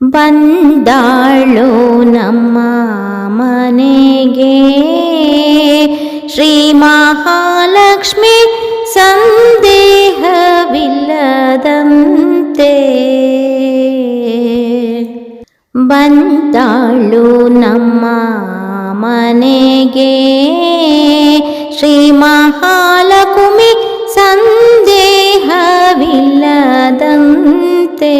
ಬಂದಾಳು ನಮ್ಮ ಮನೆಗೆ ಶ್ರೀ ಮಹಾಲಕ್ಷ್ಮಿ ಸಂದೇಹವಿಲ್ಲದಂತೆ ಬಂದಾಳು ನಮ್ಮ ಮನೆಗೆ ಶ್ರೀ ಮಹಾಲಕ್ಷ್ಮಿ ಸಂದೇಹವಿಲ್ಲದಂತೆ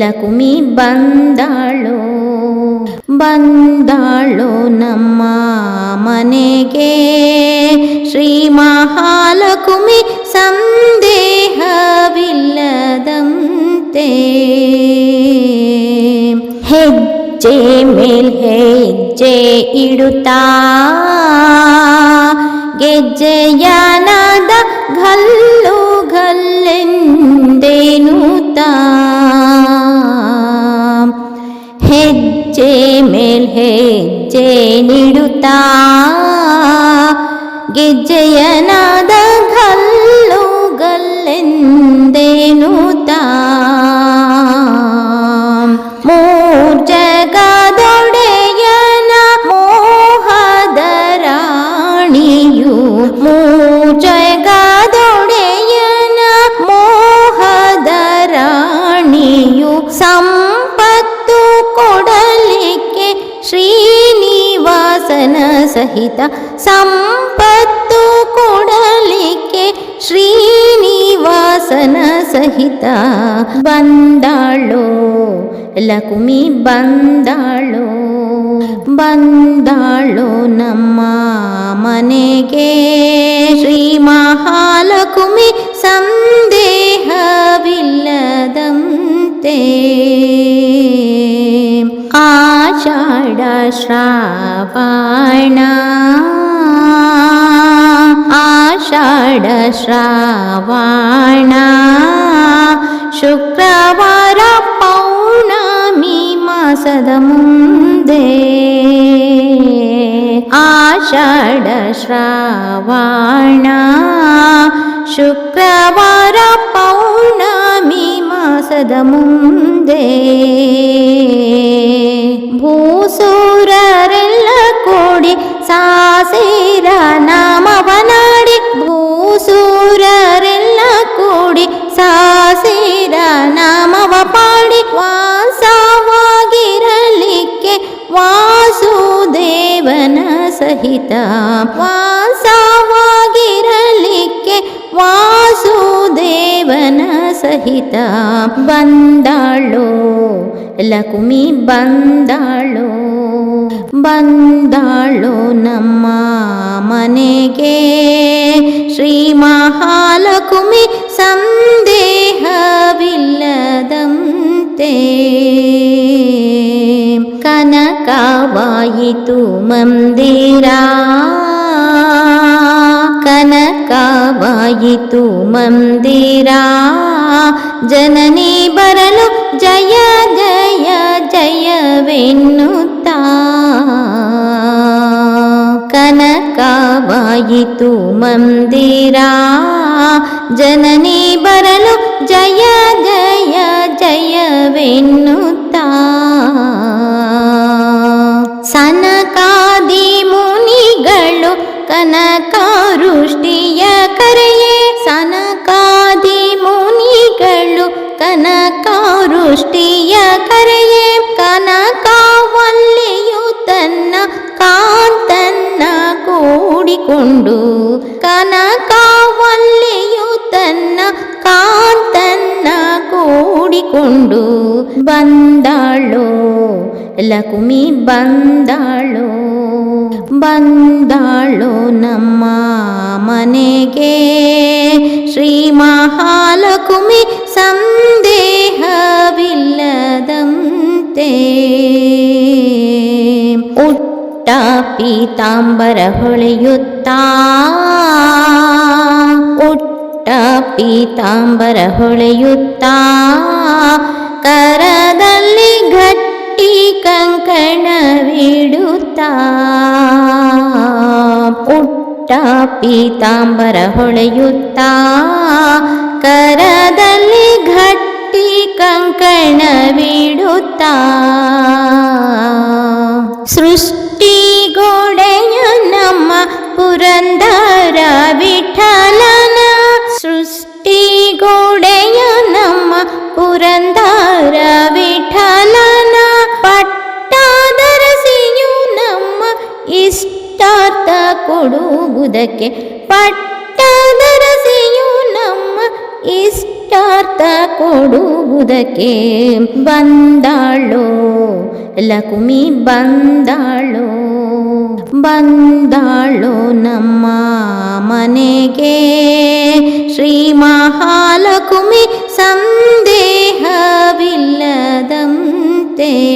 ಲಕುಮಿ ಬಂದಾಳೋ ಬಂದಾಳೋ ನಮ್ಮ ಮನೆಗೆ ಶ್ರೀ ಮಹಾಲಕ್ಷ್ಮಿ ಸಂದೇಹವಿಲ್ಲದಂತೆ ಹೆಜ್ಜೆ ಮೇಲ್ ಹೆಜ್ಜೆ ಇಡುತ್ತಾ ಗೆಜ್ಜೆಯನಾದ ಗಲ್ಲು ಮೇಲ್ ಹೆಜ್ಜೆ ನೀಡುತ್ತಾ ಗೆಜ್ಜೆಯನಾದ ಸಹಿತ ಸಂಪತ್ತು ಕೊಡಲಿಕ್ಕೆ ಶ್ರೀನಿವಾಸನ ಸಹಿತ ಬಂದಾಳೋ ಲಕುಮಿ ಬಂದಾಳೋ ಬಂದಾಳೋ ನಮ್ಮ ಮನೆಗೆ ಶ್ರೀ ಮಹಾಲಕ್ಷ್ಮಿ ಸಂದೇಹವಿಲ್ಲದಂತೆ आषाढश्रावण आषाढश्रावण शुक्रवार पौर्णमी मासद मुन्दे आषाढश्रावण शुक्रवार पौर्णमी मासद मुन्दे ಸಹಿತ ವಾಸವಾಗಿರಲಿಕ್ಕೆ ವಾಸುದೇವನ ಸಹಿತ ಬಂದಾಳೋ ಲಕುಮಿ ಬಂದಾಳೋ ಬಂದಾಳೋ ನಮ್ಮ ಮನೆಗೆ. ಶ್ರೀ ಮಹಾಲಕುಮಿ ಸಂದೇಹವಿಲ್ಲದಂತೆ कनकाबायितु मन्दिरा कनकाबायितु मन्दिरा जननी बरलु जय जय जय वेन्नुता कनकाबायितु मन्दिरा जननी बरलु जय जय जय वेन्नुता ಕನಕಾರುಷ್ಟಿಯ ಕರೆಯೇ ಸನಕಾದಿ ಮುನಿಗಳು ಕನಕಾರುಷ್ಟಿಯ ಕರೆಯೇ ಕನಕಾವಲ್ಲಿಯು ತನ್ನ ಕಾಂತನ್ನ ಕೂಡಿಕೊಂಡು ಕನಕಾವಲ್ಲಿಯು ತನ್ನ ಕಾಂತನ್ನ ಕೂಡಿಕೊಂಡು ಬಂದಾಳೋ ಲಕುಮಿ ಬಂದಾಳೋ ಬಂದಾಳೋ ನಮ್ಮ ಮನೆಗೆ. ಶ್ರೀ ಮಹಾಲಕ್ಷ್ಮಿ ಸಂದೇಹವಿಲ್ಲದಂತೆ. ಉಟ್ಟ ಪೀತಾಂಬರ ಹೊಳೆಯುತ್ತಾ. ಉಟ್ಟ ಪೀತಾಂಬರ ಹೊಳೆಯುತ್ತಾ. ಕರದಲ್ಲಿ ಗಟ್ಟಿ ಕಂಕಣವಿಡುತ್ತಾ ಉಟ್ಟ ಪೀತಾಂಬರ ಹೊಳೆಯುತ್ತಾ ಕರದಲ್ಲಿ ಗಟ್ಟಿ ಕಂಕಣವಿಡುತ್ತಾ ಸೃಷ್ಟಿಗೋಡೆಯ ನಮ್ಮ ಪುರಂದರ ಕೊಡುವುದಕ್ಕೆ ಪಟ್ಟದರಸೆಯು ನಮ್ಮ ಇಷ್ಟಾರ್ಥ ಕೊಡುವುದಕ್ಕೆ ಬಂದಾಳೋ? ಲಕುಮಿ ಬಂದಾಳೋ? ಬಂದಾಳೋ ನಮ್ಮ ಮನೆಗೆ? ಶ್ರೀ ಮಹಾಲಕುಮಿ ಸಂದೇಹವಿಲ್ಲದಂತೆ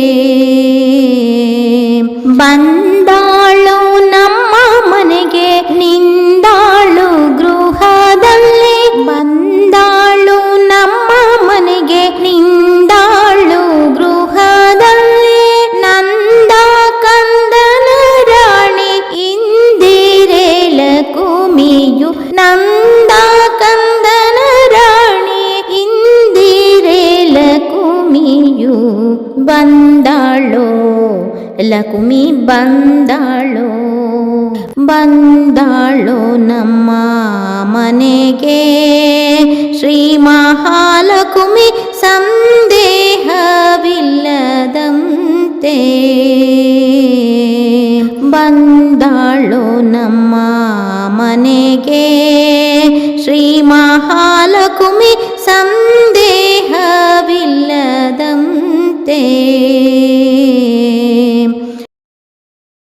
ಲಕುಮಿಯು ನಂದ ಕಂದನ ರಾಣಿ ಇಂದಿರೆ ಲಕುಮಿಯು ಬಂದಾಳೋ ಲಕುಮಿ ಬಂದಾಳೋ ಬಂದಾಳೋ ನಮ್ಮ ಮನೆಗೆ ಶ್ರೀ ಮಹಾಲಕ್ಷ್ಮಿ ಸಂದೇಹವಿಲ್ಲದಂತೆ ಬಂದಾಳೋ ನಮ್ಮ ಮನೆಗೆ ಶ್ರೀ ಮಹಾಲಕ್ಷ್ಮಿ